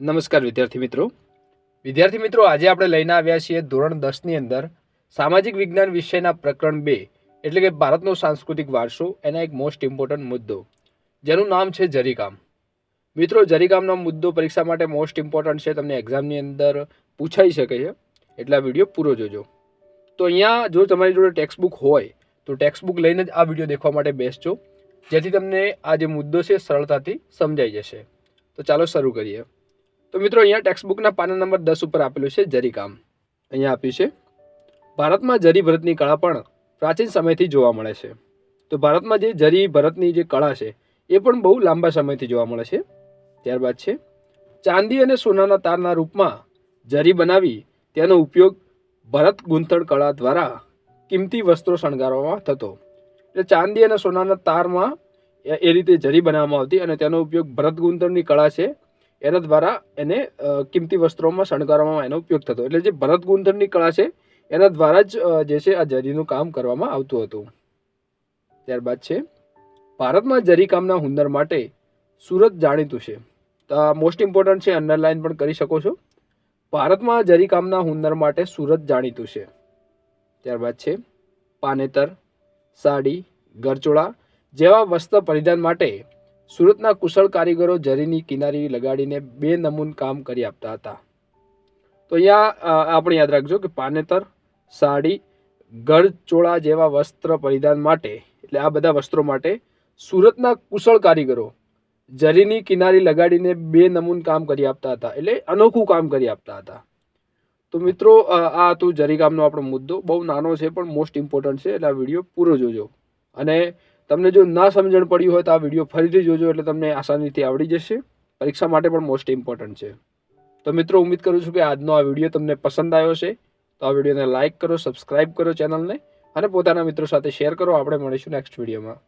નમસ્કાર વિદ્યાર્થી મિત્રો. વિદ્યાર્થી મિત્રો, આજે આપણે લઈને આવ્યા છીએ ધોરણ દસની અંદર સામાજિક વિજ્ઞાન વિષયના પ્રકરણ બે, એટલે કે ભારતનો સાંસ્કૃતિક વારસો, એના એક મોસ્ટ ઇમ્પોર્ટન્ટ મુદ્દો, જેનું નામ છે જરીકામ. મિત્રો, જરીકામનો મુદ્દો પરીક્ષા માટે મોસ્ટ ઇમ્પોર્ટન્ટ છે, તમને એક્ઝામની અંદર પૂછાઈ શકે છે, એટલે આ વીડિયો પૂરો જોજો. તો અહીંયા જો તમારી જોડે ટેક્સ્ટ બુક હોય, તો ટેક્સ્ટ બુક લઈને જ આ વીડિયો દેખવા માટે બેસજો, જેથી તમને આ જે મુદ્દો છે, સરળતાથી સમજાઈ જશે. તો ચાલો શરૂ કરીએ. તો મિત્રો અહીંયા ટેક્સ્ટબુકના પાના નંબર દસ ઉપર આપેલું છે જરીકામ અહીંયા આપ્યું છે. ભારતમાં જરી ભરતની કળા પણ પ્રાચીન સમયથી જોવા મળે છે. તો ભારતમાં જે જરી ભરતની જે કળા છે, એ પણ બહુ લાંબા સમયથી જોવા મળે છે. ત્યારબાદ છે, ચાંદી અને સોનાના તારના રૂપમાં જરી બનાવી તેનો ઉપયોગ ભરત ગૂંથણ કળા દ્વારા કિંમતી વસ્ત્રો શણગારવામાં થતો. એટલે ચાંદી અને સોનાના તારમાં એ રીતે જરી બનાવવામાં આવતી અને તેનો ઉપયોગ ભરત ગૂંથણની કળા છે એના દ્વારા એને કિંમતી વસ્ત્રોમાં શણગારવામાં એનો ઉપયોગ થતો. એટલે જે ભરત ગુંથણની કળા છે, એના દ્વારા જ જે છે, આ જરીનું કામ કરવામાં આવતું હતું. ત્યારબાદ છે, ભારતમાં જરીકામના હુનર માટે સુરત જાણીતું છે. તો આ મોસ્ટ ઇમ્પોર્ટન્ટ છે અંડરલાઇન પણ કરી શકો છો. ભારતમાં જરીકામના હુનર માટે સુરત જાણીતું છે. ત્યારબાદ છે, પાનેતર, સાડી ગરચોળા જેવા વસ્ત્ર પરિધાન માટે સુરતના કુશળ કારીગરો જરીની કિનારી લગાડીને બે નમૂન કામ કરી આપતા હતા. તો અહીંયા આપણે યાદ રાખજો કે પાનેતર, સાડી, ગળચોળા જેવા વસ્ત્ર પરિધાન માટે, એટલે આ બધા વસ્ત્રો માટે સુરતના કુશળ કારીગરો જરીની કિનારી લગાડીને બે નમૂન કામ કરી આપતા હતા, એટલે અનોખું કામ કરી આપતા હતા. તો મિત્રો આ હતું જરી કામનો આપણો મુદ્દો. બહુ નાનો છે, પણ મોસ્ટ ઇમ્પોર્ટન્ટ છે, એટલે આ વીડિયો પૂરો જોજો. અને તમને જો ના સમજણ પડી હોય તો આ વીડિયો ફરીથી જોજો એટલે તમને આસાનીથી આવડી જશે. પરીક્ષા માટે પણ મોસ્ટ ઇમ્પોર્ટન્ટ છે. તો મિત્રો, ઉમ્મીદ કરું છું કે આજનો આ વીડિયો તમને પસંદ આવ્યો છે તો આ વિડીયોને લાઇક કરો સબસ્ક્રાઇબ કરો ચેનલને અને પોતાના મિત્રો સાથે શેર કરો. આપણે મળીશું નેક્સ્ટ વિડીયોમાં.